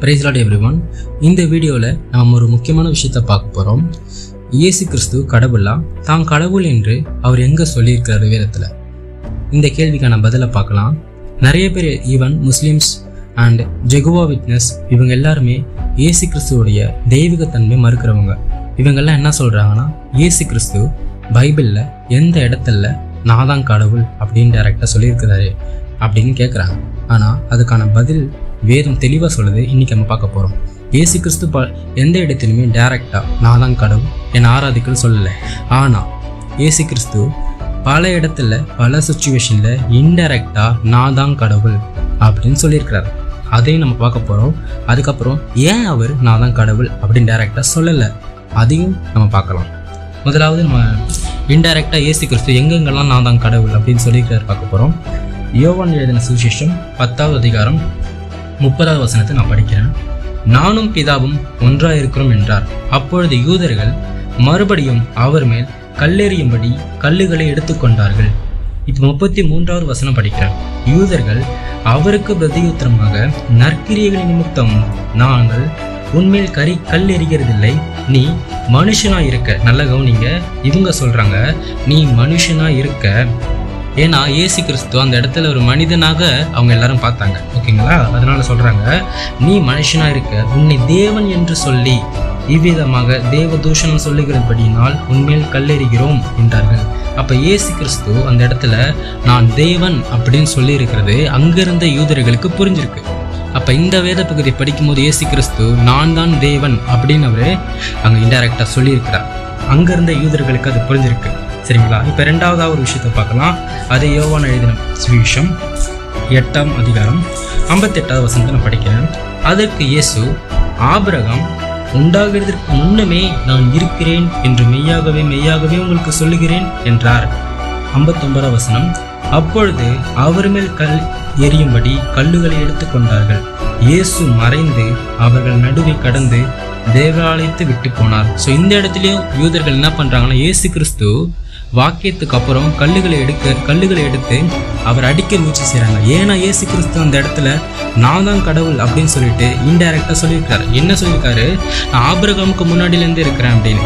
பிரைஸ்லாட் every one இந்த வீடியோவில் நாம் ஒரு முக்கியமான விஷயத்தை பார்க்க போகிறோம் இயேசு கிறிஸ்து கடவுளா தான் கடவுள் என்று அவர் எங்கே சொல்லியிருக்கிறாரு வேதத்தில்? இந்த கேள்விக்கான பதிலை பார்க்கலாம். நிறைய பேர் even Muslims and Jehovah witness இவங்க எல்லாருமே இயேசு கிறிஸ்துவோடைய தெய்வீகத்தன்மை மறுக்கிறவங்க. இவங்கெல்லாம் என்ன சொல்கிறாங்கன்னா இயேசு கிறிஸ்து பைபிளில் எந்த இடத்துல நான் தான் கடவுள் அப்படின்னு டைரெக்டாக சொல்லியிருக்கிறாரு அப்படின்னு கேட்குறாங்க ஆனால் அதுக்கான பதில் வேதம் தெளிவாக சொல்லுது. இன்றைக்கி நம்ம பார்க்க போகிறோம் ஏசு கிறிஸ்து ப எந்த இடத்துலையுமே டைரெக்டாக நான் தான் கடவுள் என்னை ஆராதிக்கன்னு சொல்லலை. ஆனால் ஏசு கிறிஸ்து பல இடத்துல பல சுச்சுவேஷனில் இன்டெரக்டாக நான் தான் கடவுள் அப்படின்னு சொல்லியிருக்கிறாரு. அதையும் நம்ம பார்க்க போகிறோம் அதுக்கப்புறம் ஏன் அவர் நான் தான் கடவுள் அப்படின்னு டைரெக்டாக சொல்லலை. அதையும் நம்ம பார்க்கலாம். முதலாவது நம்ம இன்டைரக்டாக ஏசு கிறிஸ்து எங்கெங்கெல்லாம் நான் தான் கடவுள் அப்படின்னு சொல்லியிருக்கிறார் பார்க்க போகிறோம் யோவான் எழுதின சுவிசேஷம் பத்தாவது அதிகாரம் முப்பதாவது வசனத்தை நான் படிக்கிறேன். நானும் பிதாவும் ஒன்றாயிருக்கிறோம் என்றார். அப்பொழுது யூதர்கள் மறுபடியும் அவர் மேல் கல்லெறியும்படி கல்லுகளை எடுத்துக்கொண்டார்கள். இப்போ முப்பத்தி மூன்றாவது வசனம் படிக்கிறேன். யூதர்கள் அவருக்கு பிரதியுத்தரமாக நற்கிரியர்களின் நிமித்தம் நாங்கள் உன்மேல் கறி கல் எறிகிறதில்லை நீ மனுஷனா இருக்க நல்ல கவனிங்க. இவங்க சொல்றாங்க நீ மனுஷனா இருக்க ஏன்னா ஏசு கிறிஸ்து அந்த இடத்துல ஒரு மனிதனாக அவங்க எல்லாரும் பார்த்தாங்க. ஓகேங்களா? அதனால சொல்றாங்க நீ மனுஷனா இருக்க உன்னை தேவன் என்று சொல்லி இவ்விதமாக தேவ தூஷணம் சொல்லுகிறபடியினால் உண்மையில் கல்லெறிகிறோம் என்றார்கள். அப்ப இயேசு கிறிஸ்து அந்த இடத்துல நான் தேவன் அப்படின்னு சொல்லி இருக்கிறது அங்கிருந்த யூதர்களுக்கு புரிஞ்சிருக்கு. அப்ப இந்த வேத பகுதி படிக்கும்போது இயேசு கிறிஸ்து நான் தான் தேவன் அப்படின்னு அவரு அங்க இன்டைரக்டா சொல்லியிருக்கிறார். அங்கிருந்த யூதர்களுக்கு அது புரிஞ்சிருக்கு. சரிங்களா? இப்போ ரெண்டாவதாக ஒரு விஷயத்தை பார்க்கலாம். அது யோவான் எழுதின சுவிஷம் எட்டாம் அதிகாரம் ஐம்பத்தெட்டாவது வசனத்தை நான் படிக்கிறேன். அதற்கு இயேசு ஆபிரகம் உண்டாகிறதற்கு முன்னமே நான் இருக்கிறேன் என்று மெய்யாகவே மெய்யாகவே உங்களுக்கு சொல்லுகிறேன் என்றார். ஐம்பத்தொன்பதாம் வசனம் அப்பொழுது அவர் மேல் கல் எரியும்படி கல்லுகளை எடுத்துக்கொண்டார்கள் இயேசு மறைந்து அவர்கள் நடுவே கடந்து தேவாலயத்தை விட்டு போனார். ஸோ இந்த இடத்துலயும் யூதர்கள் என்ன பண்றாங்கன்னா இயேசு கிறிஸ்து வாக்கியத்துக்கு அப்புறம் கல்லுகளை எடுக்க கல்லுகளை எடுத்து அவர் அடிக்க முயற்சி செய்கிறாங்க ஏன்னா ஏசு கிறிஸ்து அந்த இடத்துல நான் தான் கடவுள் அப்படின்னு சொல்லிட்டு இன்டைரக்டாக சொல்லியிருக்காரு. என்ன சொல்லியிருக்காரு? நான் ஆபிரகாமுக்கு முன்னாடியிலேருந்து இருக்கிறேன் அப்படின்னு.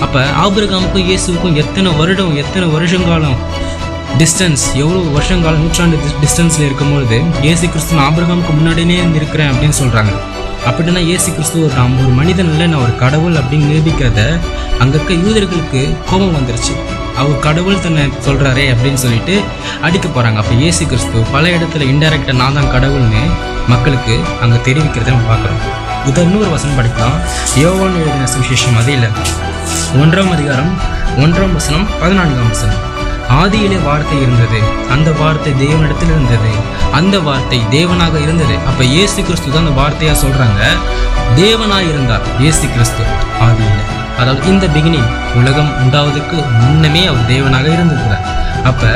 அப்போ ஆபிரகாமுக்கும் இயேசுக்கும் எத்தனை வருடம் எத்தனை வருஷங்காலம் டிஸ்டன்ஸ் எவ்வளோ வருஷங்காலம் நூற்றாண்டு டிஸ்டன்ஸில் இருக்கும்பொழுது இயேசு கிறிஸ்து நான் ஆபிரகாமுக்கு முன்னாடியே இருக்கிறேன் அப்படின்னு சொல்கிறாங்க அப்படின்னா ஏசு கிறிஸ்து ஒரு நான் ஒரு மனிதன் இல்லை நான் ஒரு கடவுள் அப்படின்னு நிரூபிக்கிறத அங்கே இருக்க யூதர்களுக்கு கோபம் வந்துருச்சு. அவர் கடவுள் தன்னை சொல்கிறாரே அப்படின்னு சொல்லிட்டு அடிக்க போகிறாங்க அப்போ ஏசு கிறிஸ்து பல இடத்துல இன்டெரக்டாக நான் தான் கடவுள்னு மக்களுக்கு அங்கே தெரிவிக்கிறத நம்ம பார்க்குறோம். இது இன்னொரு வசனம் படிக்கலாம். யோவான் எழுதின சுவிசேஷம் அது இல்லை. ஒன்றாம் அதிகாரம் ஒன்றாம் வசனம் பதினான்காம் வசனம். ஆதியிலே வார்த்தை இருந்தது. அந்த வார்த்தை தேவனிடத்தில் இருந்தது. அந்த வார்த்தை தேவனாக இருந்தது. அப்ப இயேசு கிறிஸ்து தான் அந்த வார்த்தையா சொல்றாங்க? தேவனா இருந்தார் இயேசு கிறிஸ்து. ஆதியில அதாவது இந்த பிகினிங் உலகம் உண்டாவதற்கு முன்னமே அவர் தேவனாக இருந்திருக்கிறார். அப்ப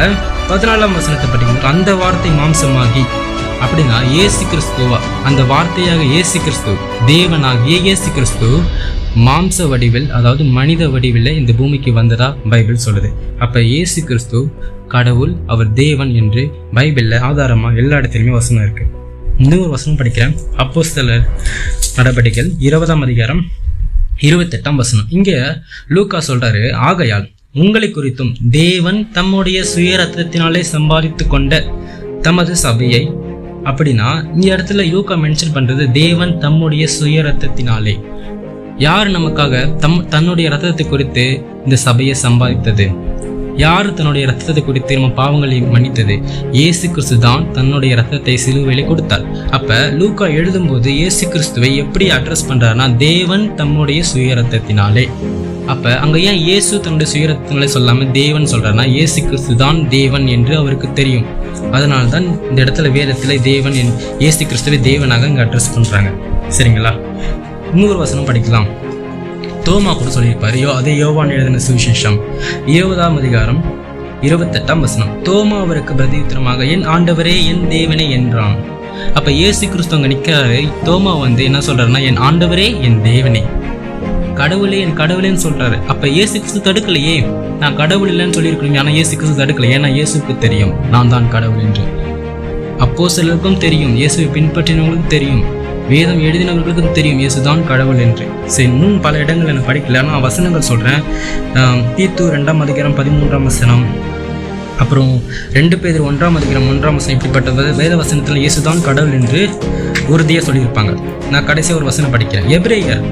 பதினாலாம் வசனத்தை பார்த்தீங்கன்னா அந்த வார்த்தை மாம்சமாகி அப்படின்னா ஏசு கிறிஸ்துவா? அந்த வார்த்தையாக ஏசு கிறிஸ்து தேவனாகிய ஏசு கிறிஸ்து மாம்ச வடிவில் அதாவது மனித வடிவில் இந்த பூமிக்கு வந்ததா பைபிள் சொல்லுது. அப்போ ஏசு கிறிஸ்து கடவுள் அவர் தேவன் என்று பைபிளில் ஆதாரமாக எல்லா இடத்துலையுமே வசனம் இருக்கு. இன்னொரு வசனம் படிக்கிறேன். அப்போஸ்தலர் நடவடிக்கைகள் இருபதாம் அதிகாரம் இருபத்தெட்டாம் வசனம். இங்கே லூக்கா சொல்றாரு ஆகையால் உங்களை குறித்தும் தேவன் தம்முடைய சுய ரத்தத்தினாலே சம்பாதித்து கொண்ட தமது சபையை அப்படின்னா இந்த இடத்துல யோகா மென்ஷன் பண்றது தேவன் தம்முடைய சுய ரத்தத்தினாலே யார் நமக்காக தம் தன்னுடைய ரத்தத்தை குறித்து இந்த சபையை சம்பாதித்தது? யார் தன்னுடைய ரத்தத்தை குறித்து நம்ம பாவங்களை மன்னித்தது? இயேசு கிறிஸ்து தான் தன்னுடைய ரத்தத்தை சிலுவையில கொடுத்தார். அப்ப லூக்கா எழுதும்போது இயேசு கிறிஸ்துவை எப்படி அட்ரஸ் பண்றாருன்னா தேவன் தம்முடைய சுய ரத்தத்தினாலே அப்ப அங்க ஏன் இயேசு தன்னுடைய சுயரத்தினாலே சொல்லாம தேவன் சொல்றாருன்னா இயேசு கிறிஸ்து தான் தேவன் என்று அவருக்கு தெரியும். அதனால தான் இந்த இடத்துல வேதத்துல தேவன் என் இயேசு கிறிஸ்துவை தேவனாக இங்க அட்ரஸ் பண்றாங்க. சரிங்களா? இன்னொரு வசனம் படிக்கலாம். தோமா கூட சொல்லியிருப்பாரு. யோ அதே யோவான் எழுதின சுவிசேஷம். இருபதாம் அதிகாரம் இருபத்தெட்டாம் வசனம். தோமா அவருக்கு பிரதியுத்தரமாக என் ஆண்டவரே என் தேவனே என்றான். அப்ப இயேசு கிறிஸ்து அங்க தோமா வந்து என்ன சொல்றாருன்னா என் ஆண்டவரே என் தேவனே. கடவுளே என் கடவுளேன்னு சொல்றாரு. அப்ப இயேசு கிறிஸ்து தடுக்கலையே. நான் கடவுள் இல்லைன்னு சொல்லியிருக்கணும் ஆனா இயேசு கிறிஸ்து தடுக்கல. ஏன்னா இயேசுக்கு தெரியும் நான் தான் கடவுள் என்று. அப்போ சிலருக்கும் தெரியும் இயேசுவை பின்பற்றினவங்களுக்கும் தெரியும். வேதம் எழுதினவர்களுக்கும் தெரியும். இயேசுதான் கடவுள் என்று. சரி இன்னும் பல இடங்கள் எனக்கு படிக்கல. ஆனால் வசனங்கள் சொல்கிறேன் தீத்து ரெண்டாம் அதிகாரம் பதிமூன்றாம் வசனம். அப்புறம் ரெண்டு பேர் ஒன்றாம் அதிகாரம் ஒன்றாம் வசனம் இப்படிப்பட்ட வேத வேத வசனத்தில் இயேசுதான் கடவுள் என்று உறுதியாக சொல்லியிருப்பாங்க. நான் கடைசியாக ஒரு வசனம் படிக்கிறேன். எப்ரேயர்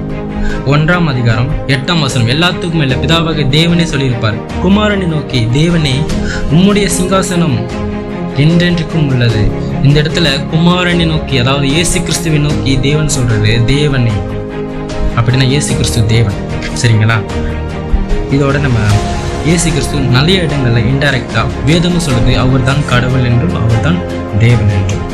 ஒன்றாம் அதிகாரம் எட்டாம் வசனம். எல்லாத்துக்கும் இல்லை பிதாவாக தேவனே சொல்லியிருப்பார். குமாரனை நோக்கி தேவனே உம்முடைய சிங்காசனம் என்றென்றைக்கும் உள்ளது. இந்த இடத்துல குமாரனை நோக்கி அதாவது இயேசு கிறிஸ்துவை நோக்கி தேவன் சொல்றது தேவனே. அப்படின்னா இயேசு கிறிஸ்து தேவன். சரிங்களா? இதோட நம்ம இயேசு கிறிஸ்து நிறைய இடங்கள்ல இன்டைரக்டா வேதமும் சொல்லுது அவர்தான் கடவுள் என்றும் அவர்தான் தேவன் என்றும்.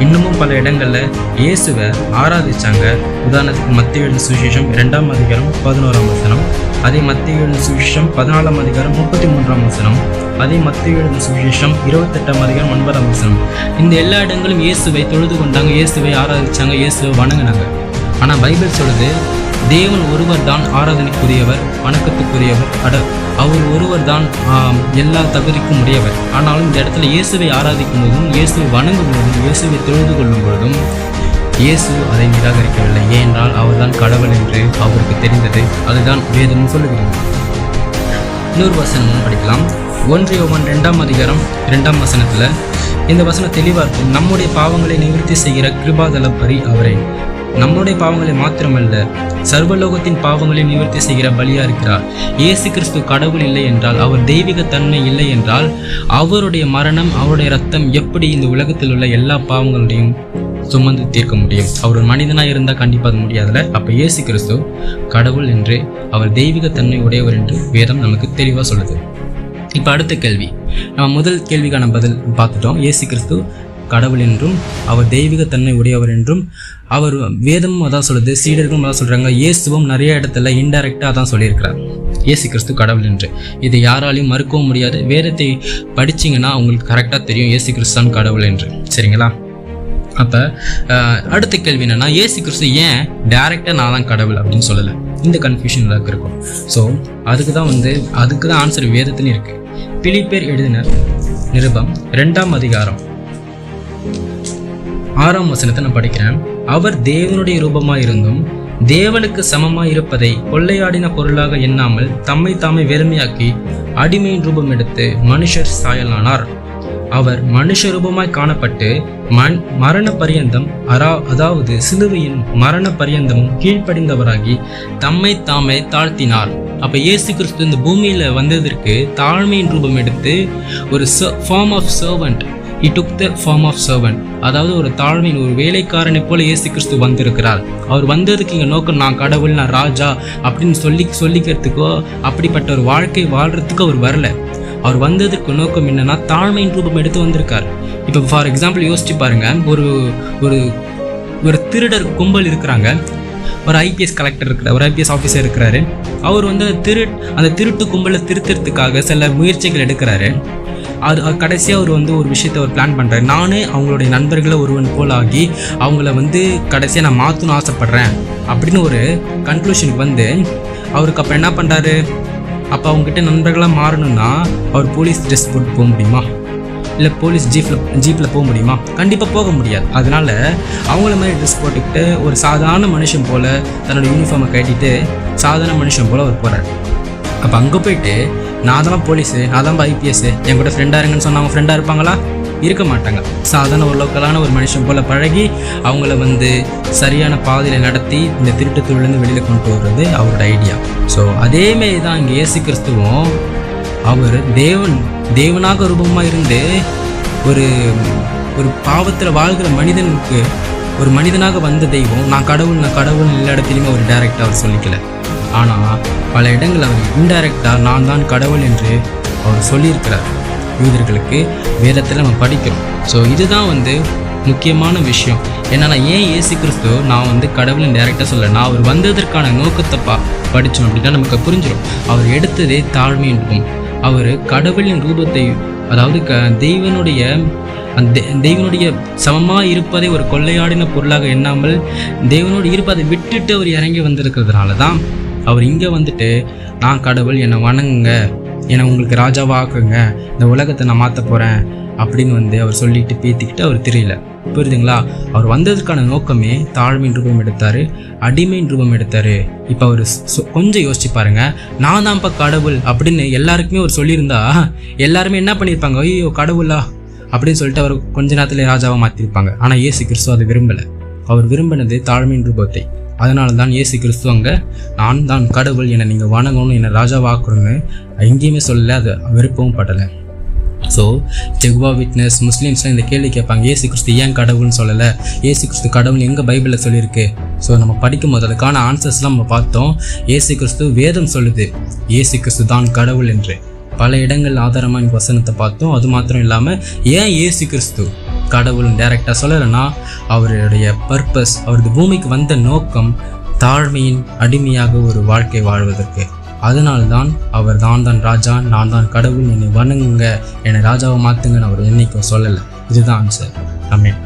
இன்னமும் பல இடங்கள்ல இயேசுவை ஆராதிச்சாங்க. உதாரணத்துக்கு மத்திய சுவிசேஷம் இரண்டாம் அதிகாரம் பதினோராம் வசனம். அதே மத்திய சுவிசேஷம் பதினாலாம் அதிகாரம் முப்பத்தி மூன்றாம் வசனம். அதே மத்திய சுவிசேஷம் இருபத்தெட்டாம் அதிகாரம் ஒன்பதாம் வசனம். இந்த எல்லா இடங்களும் இயேசுவை தொழுது கொண்டாங்க இயேசுவை ஆராதிச்சாங்க இயேசுவை வணங்கினாங்க. ஆனால் பைபிள் சொல்லுது தேவன் ஒருவர் தான் ஆராதனைக்குரியவர் வணக்கத்துக்குரியவர் அட அவர் ஒருவர் தான் எல்லா தகுதிக்கும் உடையவர். ஆனாலும் இந்த இடத்துல இயேசுவை ஆராதிக்கும் போதும் இயேசுவை வணங்கும் போதும் இயேசுவை தொழுது கொள்ளும் பொழுதும் இயேசு அதை நிராகரிக்கவில்லை. ஏனென்றால் அவர்தான் கடவுள் என்று அவருக்கு தெரிந்தது. அதுதான் வேதம் சொல்லுகிறது. இன்னொரு வசனமும் படிக்கலாம். ஒன்று யோவான் ரெண்டாம் அதிகாரம் இரண்டாம் வசனத்துல இந்த வசனம் தெளிவாக இருக்கும். நம்முடைய பாவங்களை நிவர்த்தி செய்கிற கிருபாதல பரி அவரே. நம்முடைய பாவங்களை மாத்திரமல்ல சர்வலோகத்தின் பாவங்களை நிவர்த்தி செய்கிற பலியா இருக்கிறார். இயேசு கிறிஸ்து கடவுள் இல்லை என்றால் அவர் தெய்வீக தன்மை இல்லை என்றால் அவருடைய மரணம் அவருடைய ரத்தம் எப்படி இந்த உலகத்தில் உள்ள எல்லா பாவங்களுடையும் சுமந்து தீர்க்க முடியும். அவர் ஒரு மனிதனாக இருந்தால் கண்டிப்பாக அது முடியாதுல்ல? அப்போ இயேசு கிறிஸ்து கடவுள் என்று அவர் தெய்வீக தன்மை உடையவர் என்று வேதம் நமக்கு தெளிவாக சொல்லுது. இப்போ அடுத்த கேள்வி. நம்ம முதல் கேள்விக்கான பதில் பார்த்துட்டோம். இயேசு கிறிஸ்து கடவுள் என்றும் அவர் தெய்வீக தன்மை உடையவர் என்றும் அவர் வேதமும் அதான் சொல்லுது சீடர்களும் அதான் சொல்கிறாங்க இயேசுவும் நிறைய இடத்துல இன்டைரக்டாக தான் சொல்லியிருக்கிறார். இயேசு கிறிஸ்து கடவுள் என்று. இதை யாராலையும் மறுக்கவும் முடியாது. வேதத்தை படிச்சீங்கன்னா உங்களுக்கு கரெக்டாக தெரியும். இயேசு கிறிஸ்தான் கடவுள் என்று. சரிங்களா? அப்போ அடுத்த கேள்வி என்னன்னா இயேசு கிறிஸ்து ஏன் டைரெக்டாக நான் தான் கடவுள் அப்படின்னு சொல்லலை? இந்த கன்ஃபியூஷன் எல்லாருக்கும் இருக்கும். ஸோ அதுக்கு தான் வந்து அதுக்கு தான் ஆன்சர் வேதத்துலையும் இருக்கு. பிலிப்பேர் எழுதின நிருபம் ரெண்டாம் அதிகாரம். ஆறாம் வசனத்தை நான் படிக்கிறேன். அவர் தேவனுடைய ரூபமாக இருந்தும் தேவனுக்கு சமமாய் இருப்பதை கொள்ளையாடின பொருளாக எண்ணாமல் தம்மை தாமே வெறுமையாக்கி அடிமையின் ரூபம் எடுத்து மனுஷர் சாயலானார். அவர் மனுஷ ரூபமாய் காணப்பட்டு மண் மரண பரியந்தம் அரா அதாவது சிலுவையின் மரண பரியந்தமும் கீழ்ப்படிந்தவராகி தம்மை தாமே தாழ்த்தினார். அப்ப இயேசு கிறிஸ்து இந்த பூமியில வந்ததற்கு தாழ்மையின் ரூபம் எடுத்து ஒரு form of servant he took the form of servant அதாவது ஒரு தாழ்மையின் ஒரு வேலைக்காரனை போல இயேசு கிறிஸ்து வந்திருக்கிறார். அவர் வந்ததுக்கு இங்கே நோக்கம் நான் கடவுள் நான் ராஜா அப்படின்னு சொல்லி சொல்லிக்கிறதுக்கோ அப்படிப்பட்ட ஒரு வாழ்க்கை வாழ்றதுக்கு அவர் வரல. அவர் வந்ததுக்கு நோக்கம் என்னன்னா தாழ்மையின் ரூபம் எடுத்து வந்திருக்கார். இப்போ ஃபார் எக்ஸாம்பிள் யோசிச்சு பாருங்க ஒரு ஒரு ஒரு திருடர் கும்பல் இருக்கிறாங்க. ஒரு ஐபிஎஸ் கலெக்டர் இருக்கிறார் ஒரு ஐபிஎஸ் ஆஃபீஸர் இருக்கிறாரு. அவர் வந்து அந்த திரு அந்த திருட்டு கும்பலை திருத்தறதுக்காக சில முயற்சிகள் எடுக்கிறாரு. அது கடைசியாக அவர் வந்து ஒரு விஷயத்தை அவர் பிளான் பண்ணுறாரு நானே அவங்களுடைய நண்பர்களை ஒருவன் போல் ஆகி அவங்கள வந்து கடைசியாக நான் மாற்றணும்னு ஆசைப்பட்றேன் அப்படின்னு ஒரு கன்க்ளூஷனுக்கு வந்து அவருக்கு அப்போ என்ன பண்ணுறாரு அப்போ அவங்ககிட்ட நண்பர்களாக மாறணும்னா அவர் போலீஸ் ட்ரெஸ் போட்டு போக முடியுமா? இல்லை போலீஸ் ஜீப்பில் ஜீப்பில் போக முடியுமா? கண்டிப்பாக போக முடியாது. அதனால அவங்கள மாதிரி ட்ரெஸ் போட்டுக்கிட்டு ஒரு சாதாரண மனுஷன் போல் தன்னோட யூனிஃபார்மை கட்டிட்டு சாதாரண மனுஷன் போல் அவர் போகிறார் அப்போ அங்கே போயிட்டு நான் தான் போலீஸு நான் தான் ஐபிஎஸ் என் கூட ஃப்ரெண்டாக இருங்கன்னு சொன்னால் அவங்க ஃப்ரெண்டாக இருப்பாங்களா? இருக்க மாட்டாங்க. சாதாரண ஒரு லோக்கலான ஒரு மனுஷன் போல் பழகி அவங்கள வந்து சரியான பாதையில் நடத்தி இந்த திருட்டு தொழிலேருந்து வெளியில் கொண்டு வர்றது அவரோட ஐடியா ஸோ அதேமாரி தான் இங்கே இயேசு கிறிஸ்துவும் அவர் தேவன் தேவனாக ரூபமாக இருந்து ஒரு ஒரு பாவத்தில் வாழ்கிற மனிதனுக்கு ஒரு மனிதனாக வந்த தெய்வம் நான் கடவுள் நான் கடவுள் எல்லா இடத்துலையுமே அவர் டைரக்டாக அவர் சொல்லிக்கல. ஆனால் பல இடங்கள் அவர் இன்டைரக்டாக நான் தான் கடவுள் என்று அவர் சொல்லியிருக்கிறார். யூதர்களுக்கு வேதத்தில் நம்ம படிக்கிறோம். ஸோ இதுதான் வந்து முக்கியமான விஷயம். என்னன்னா ஏன் ஏசு கிறிஸ்து நான் வந்து கடவுளின் டேரெக்டாக சொல்ல நான் அவர் வந்ததற்கான நோக்கத்தை பா படித்தோம் அப்படின்னா நமக்கு புரிஞ்சிடும் அவர் எடுத்ததே தாழ்மையின் அவர் கடவுளின் ரூபத்தை அதாவது க தெய்வனுடைய அந்த தெ- தெய்வனுடைய சமமாக இருப்பதை ஒரு கொள்ளையாடின பொருளாக எண்ணாமல் தெய்வனோடு இருப்பதை விட்டுட்டு அவர் இறங்கி வந்திருக்கிறதுனால தான் அவர் இங்கே வந்துட்டு நான் கடவுள் என்னை வணங்குங்க. என்னை உங்களுக்கு ராஜாவாக்குங்க. இந்த உலகத்தை நான் மாற்ற போகிறேன் அப்படின்னு வந்து அவர் சொல்லிட்டு பேத்திக்கிட்டு அவர் தெரியல. புரியுதுங்களா? அவர் வந்ததுக்கான நோக்கமே தாழ்மையின் ரூபம் எடுத்தார் அடிமையின் ரூபம் எடுத்தார். இப்போ அவர் கொஞ்சம் யோசிச்சு பாருங்க. நான் தான்ப்பா கடவுள் அப்படின்னு எல்லாருக்குமே அவர் சொல்லியிருந்தா எல்லாருமே என்ன பண்ணியிருப்பாங்க? ஐயோ கடவுளா? அப்படின்னு சொல்லிட்டு அவர் கொஞ்ச நேரத்தில் ராஜாவை மாற்றிருப்பாங்க ஆனால் ஏசு கிறிஸ்துவ அதை விரும்பலை. அவர் விரும்பினது தாழ்மையின் ரூபத்தை. அதனால தான் இயேசு கிறிஸ்து அங்கே நான் தான் கடவுள் என்னை நீங்கள் வணங்கணும் என்னை ராஜாவாக்கணும்னு எங்கேயுமே சொல்லலை அது விருப்பமும் படலை. ஸோ ஜெகுவா விட்னஸ் முஸ்லீம்ஸ்லாம் இந்த கேள்வி கேட்பாங்க ஏசு கிறிஸ்து ஏன் கடவுள்னு சொல்லலை? ஏசு கிறிஸ்து கடவுள் எங்கே பைபிளில் சொல்லியிருக்கு? ஸோ நம்ம படிக்கும் போது அதுக்கான ஆன்சர்ஸ்லாம் நம்ம பார்த்தோம். ஏசு கிறிஸ்து வேதம் சொல்லுது ஏசு கிறிஸ்து தான் கடவுள் என்று. பல இடங்கள் ஆதாரமாக இந்த வசனத்தை பார்த்தோம். அது மாத்திரம் இல்லாமல் ஏன் ஏசு கிறிஸ்து? கடவுள் டைரெக்டாக சொல்லலைன்னா அவருடைய பர்பஸ் அவரது பூமிக்கு வந்த நோக்கம் தாழ்மையின் அடிமையாக ஒரு வாழ்க்கை வாழ்வதற்கு. அதனால்தான் அவர் தான் தான் ராஜா நான் தான் கடவுள் என்னை வணங்குங்க என்னை ராஜாவை மாற்றுங்கன்னு அவர் என்னைக்கும் சொல்லலை. இதுதான் சார். ஆமென்